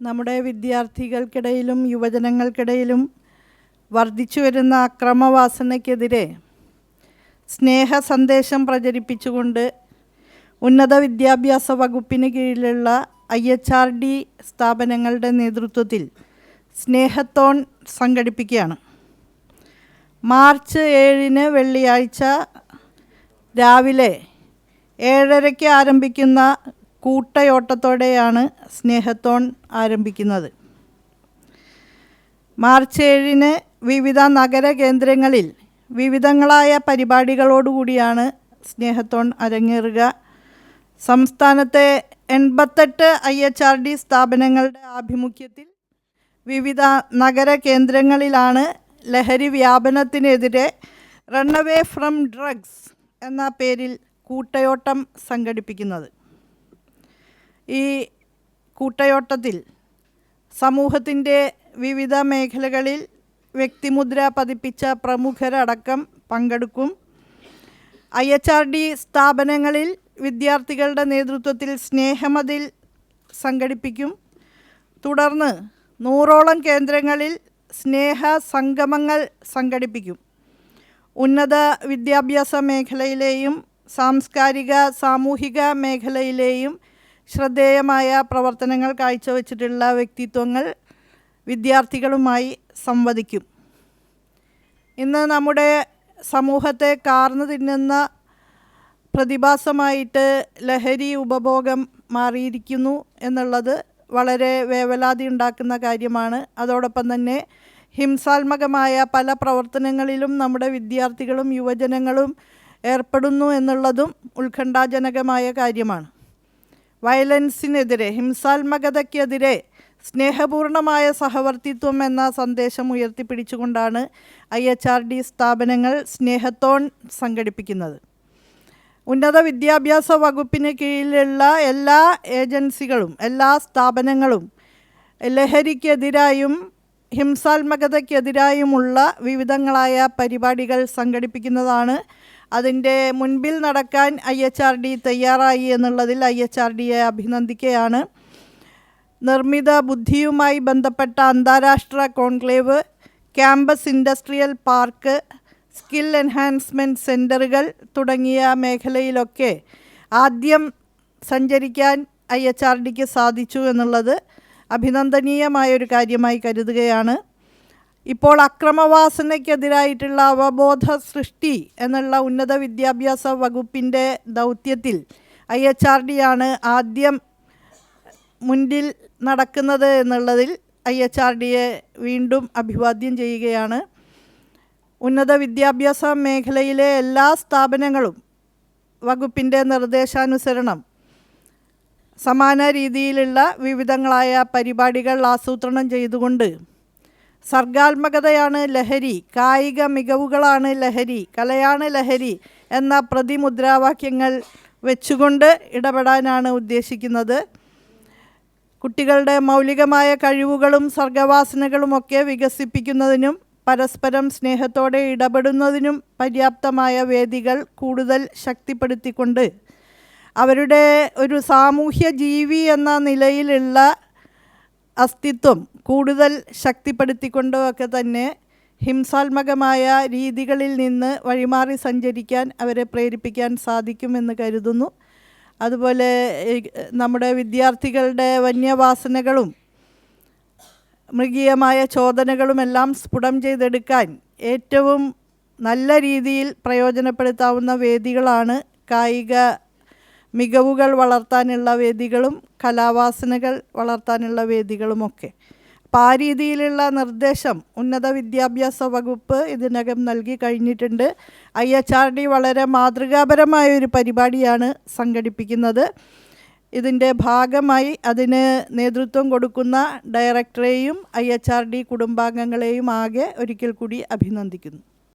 നമ്മുടെ വിദ്യാർത്ഥികൾക്കിടയിലും യുവജനങ്ങൾക്കിടയിലും വർദ്ധിച്ചു വരുന്ന അക്രമവാസനയ്ക്കെതിരെ സ്നേഹ സന്ദേശം പ്രചരിപ്പിച്ചുകൊണ്ട് ഉന്നത വിദ്യാഭ്യാസ വകുപ്പിന് കീഴിലുള്ള ഐ എച്ച് ആർ ഡി സ്ഥാപനങ്ങളുടെ നേതൃത്വത്തിൽ സ്നേഹത്തോൺ സംഘടിപ്പിക്കുകയാണ്. മാർച്ച് ഏഴിന് വെള്ളിയാഴ്ച രാവിലെ ഏഴരയ്ക്ക് ആരംഭിക്കുന്ന കൂട്ടയോട്ടത്തോടെയാണ് സ്നേഹത്തോൺ ആരംഭിക്കുന്നത്. മാർച്ച് ഏഴിന് വിവിധ നഗര കേന്ദ്രങ്ങളിൽ വിവിധങ്ങളായ പരിപാടികളോടുകൂടിയാണ് സ്നേഹത്തോൺ അരങ്ങേറുക. സംസ്ഥാനത്തെ എൺപത്തെട്ട് ഐ എച്ച് ആർ ഡി സ്ഥാപനങ്ങളുടെ ആഭിമുഖ്യത്തിൽ വിവിധ നഗര കേന്ദ്രങ്ങളിലാണ് ലഹരി വ്യാപനത്തിനെതിരെ റണ്ണവേ ഫ്രം ഡ്രഗ്സ് എന്ന പേരിൽ കൂട്ടയോട്ടം സംഘടിപ്പിക്കുന്നത്. ഈ കൂട്ടയോട്ടത്തിൽ സമൂഹത്തിന്റെ വിവിധ മേഖലകളിൽ വ്യക്തിമുദ്ര പതിപ്പിച്ച പ്രമുഖരടക്കം പങ്കെടുക്കും. ഐ എച്ച് ആർ ഡി സ്ഥാപനങ്ങളിൽ വിദ്യാർത്ഥികളുടെ നേതൃത്വത്തിൽ സ്നേഹമതിൽ സംഘടിപ്പിക്കും. തുടർന്ന് നൂറോളം കേന്ദ്രങ്ങളിൽ സ്നേഹ സംഗമങ്ങൾ സംഘടിപ്പിക്കും. ഉന്നത വിദ്യാഭ്യാസ മേഖലയിലെയും സാംസ്കാരിക സാമൂഹിക മേഖലയിലെയും ശ്രദ്ധേയമായ പ്രവർത്തനങ്ങൾ കാഴ്ചവെച്ചിട്ടുള്ള വ്യക്തിത്വങ്ങൾ വിദ്യാർത്ഥികളുമായി സംവദിക്കും. ഇന്ന് നമ്മുടെ സമൂഹത്തെ കാർന്നു തിന്നുന്ന പ്രതിഭാസമായിട്ട് ലഹരി ഉപഭോഗം മാറിയിരിക്കുന്നു എന്നുള്ളത് വളരെ വേവലാതി ഉണ്ടാക്കുന്ന കാര്യമാണ്. അതോടൊപ്പം തന്നെ ഹിംസാത്മകമായ പല പ്രവർത്തനങ്ങളിലും നമ്മുടെ വിദ്യാർത്ഥികളും യുവജനങ്ങളും ഏർപ്പെടുന്നു എന്നുള്ളതും ഉത്കണ്ഠാജനകമായ കാര്യമാണ്. വയലൻസിനെതിരെ ഹിംസാത്മകതയ്ക്കെതിരെ സ്നേഹപൂർണമായ സഹവർത്തിത്വം എന്ന സന്ദേശം ഉയർത്തിപ്പിടിച്ചുകൊണ്ടാണ് ഐ എച്ച് ആർ ഡി സ്ഥാപനങ്ങൾ സ്നേഹത്തോൺ സംഘടിപ്പിക്കുന്നത്. ഉന്നത വിദ്യാഭ്യാസ വകുപ്പിന് കീഴിലുള്ള എല്ലാ ഏജൻസികളും എല്ലാ സ്ഥാപനങ്ങളും ലഹരിക്കെതിരായും ഹിംസാത്മകതയ്ക്കെതിരായുമുള്ള വിവിധങ്ങളായ പരിപാടികൾ സംഘടിപ്പിക്കുന്നതാണ് അതിന്റെ മുൻപിൽ നടക്കാൻ ഐ എച്ച് ആർ ഡി തയ്യാറായി എന്നുള്ളതിൽ ഐ എച്ച് ആർ ഡിയെ അഭിനന്ദിക്കുകയാണ് നിർമ്മിത ബുദ്ധിയുമായി ബന്ധപ്പെട്ട അന്താരാഷ്ട്ര conclave campus industrial park skill enhancement സെന്ററുകൾ തുടങ്ങിയ മേഖലയിലൊക്കെ ആദ്യം സഞ്ചരിക്കാൻ ഐ എച്ച് ആർ ഡിക്ക് സാധിച്ചു എന്നുള്ളത് അഭിനന്ദനീയമായ ഒരു കാര്യമായി കരുതുകയാണ്. ഇപ്പോൾ അക്രമവാസനയ്ക്കെതിരായിട്ടുള്ള അവബോധ സൃഷ്ടി എന്നുള്ള ഉന്നത വിദ്യാഭ്യാസ വകുപ്പിന്റെ ദൗത്യത്തിൽ ഐ എച്ച് ആർ ഡി ആണ് ആദ്യം മുൻപിൽ നടക്കുന്നത് എന്നുള്ളതിൽ ഐ എച്ച് ആർ ഡിയെ വീണ്ടും അഭിവാദ്യം ചെയ്യുകയാണ്. ഉന്നത വിദ്യാഭ്യാസ മേഖലയിലെ എല്ലാ സ്ഥാപനങ്ങളും വകുപ്പിന്റെ നിർദ്ദേശാനുസരണം സമാന രീതിയിലുള്ള വിവിധങ്ങളായ പരിപാടികൾ ആസൂത്രണം ചെയ്തുകൊണ്ട് സർഗാത്മകതയാണ് ലഹരി കായിക മികവുകളാണ് ലഹരി കലയാണ് ലഹരി എന്ന പ്രതിമുദ്രാവാക്യങ്ങൾ വെച്ചുകൊണ്ട് ഇടപെടാനാണ് ഉദ്ദേശിക്കുന്നത്. കുട്ടികളുടെ മൗലികമായ കഴിവുകളും സർഗവാസനകളുമൊക്കെ വികസിപ്പിക്കുന്നതിനും പരസ്പരം സ്നേഹത്തോടെ ഇടപെടുന്നതിനും പര്യാപ്തമായ വേദികൾ കൂടുതൽ ശക്തിപ്പെടുത്തിക്കൊണ്ട് അവരുടെ ഒരു സാമൂഹ്യ ജീവി എന്ന നിലയിലുള്ള അസ്തിത്വം കൂടുതൽ ശക്തിപ്പെടുത്തിക്കൊണ്ടും ഒക്കെ തന്നെ ഹിംസാത്മകമായ രീതികളിൽ നിന്ന് വഴിമാറി സഞ്ചരിക്കാൻ അവരെ പ്രേരിപ്പിക്കാൻ സാധിക്കുമെന്ന് കരുതുന്നു. അതുപോലെ നമ്മുടെ വിദ്യാർത്ഥികളുടെ വന്യവാസനകളും മൃഗീയമായ ചോദനകളുമെല്ലാം സ്ഫുടം ചെയ്തെടുക്കാൻ ഏറ്റവും നല്ല രീതിയിൽ പ്രയോജനപ്പെടുത്താവുന്ന വേദികളാണ് കായിക മികവുകൾ വളർത്താനുള്ള വേദികളും കലാവാസനകൾ വളർത്താനുള്ള വേദികളുമൊക്കെ. അപ്പം ആ രീതിയിലുള്ള നിർദ്ദേശം ഉന്നത വിദ്യാഭ്യാസ വകുപ്പ് ഇതിനകം നൽകി കഴിഞ്ഞിട്ടുണ്ട്. ഐ എച്ച് ആർ ഡി വളരെ മാതൃകാപരമായ ഒരു പരിപാടിയാണ് സംഘടിപ്പിക്കുന്നത്. ഇതിന്റെ ഭാഗമായി അതിന് നേതൃത്വം കൊടുക്കുന്ന ഡയറക്ടറെയും ഐ എച്ച് ആർ ഡി കുടുംബാംഗങ്ങളെയും ആകെ ഒരിക്കൽ കൂടി അഭിനന്ദിക്കുന്നു.